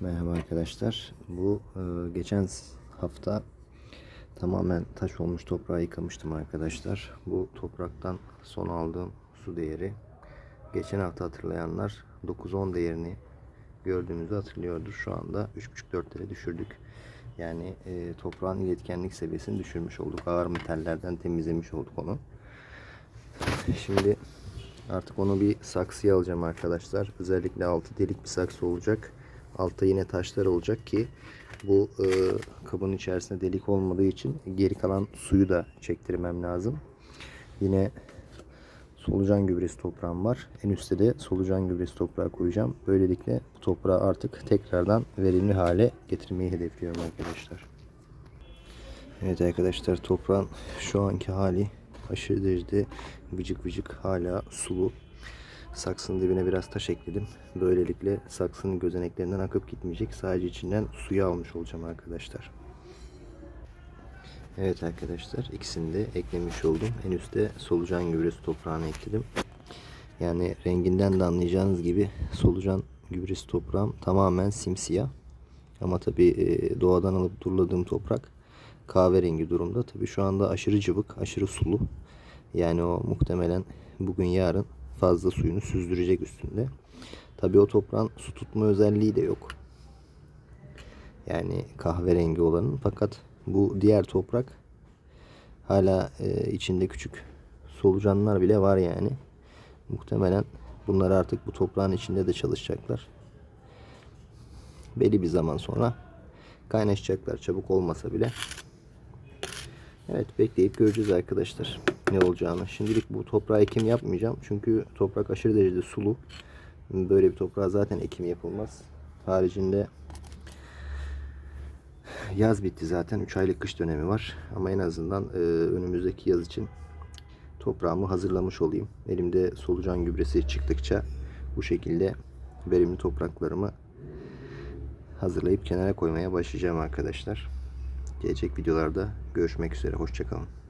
Merhaba arkadaşlar. Bu e, geçen hafta tamamen taş olmuş toprağı yıkamıştım arkadaşlar. Bu topraktan son aldığım su değeri geçen hafta hatırlayanlar 9-10 değerini gördüğünüzü hatırlıyordur. Şu anda 3.5-4'lere düşürdük. Yani e, toprağın iletkenlik seviyesini düşürmüş olduk. Ağır metallerden temizlemiş olduk onu. Şimdi artık onu bir saksıya alacağım arkadaşlar. Özellikle altı delik bir saksı olacak. Altta yine taşlar olacak ki bu e, kabın içerisinde delik olmadığı için geri kalan suyu da çektirmem lazım. Yine solucan gübresi toprağım var. En üstte de solucan gübresi toprağı koyacağım. Böylelikle bu toprağı artık tekrardan verimli hale getirmeyi hedefliyorum arkadaşlar. Evet arkadaşlar toprağın şu anki hali aşırı derecede vıcık vıcık hala sulu. Saksının dibine biraz taş ekledim. Böylelikle saksının gözeneklerinden akıp gitmeyecek. Sadece içinden suyu almış olacağım arkadaşlar. Evet arkadaşlar ikisini de eklemiş oldum. En üstte solucan gübresi toprağını ekledim. Yani renginden de anlayacağınız gibi solucan gübresi toprağım tamamen simsiyah. Ama tabi doğadan alıp duruladığım toprak kahverengi durumda. Tabi şu anda aşırı cıvık, aşırı sulu. Yani o muhtemelen bugün yarın fazla suyunu süzdürecek üstünde. Tabi o toprağın su tutma özelliği de yok. Yani kahverengi olanın fakat bu diğer toprak hala e, içinde küçük solucanlar bile var yani. Muhtemelen bunlar artık bu toprağın içinde de çalışacaklar. Belli bir zaman sonra kaynaşacaklar çabuk olmasa bile. Evet bekleyip göreceğiz arkadaşlar ne olacağını. Şimdilik bu toprağa ekim yapmayacağım. Çünkü toprak aşırı derecede sulu. Böyle bir toprağa zaten ekim yapılmaz. Haricinde yaz bitti zaten. 3 aylık kış dönemi var. Ama en azından e, önümüzdeki yaz için toprağımı hazırlamış olayım. Elimde solucan gübresi çıktıkça bu şekilde verimli topraklarımı hazırlayıp kenara koymaya başlayacağım arkadaşlar. Gelecek videolarda görüşmek üzere. Hoşçakalın.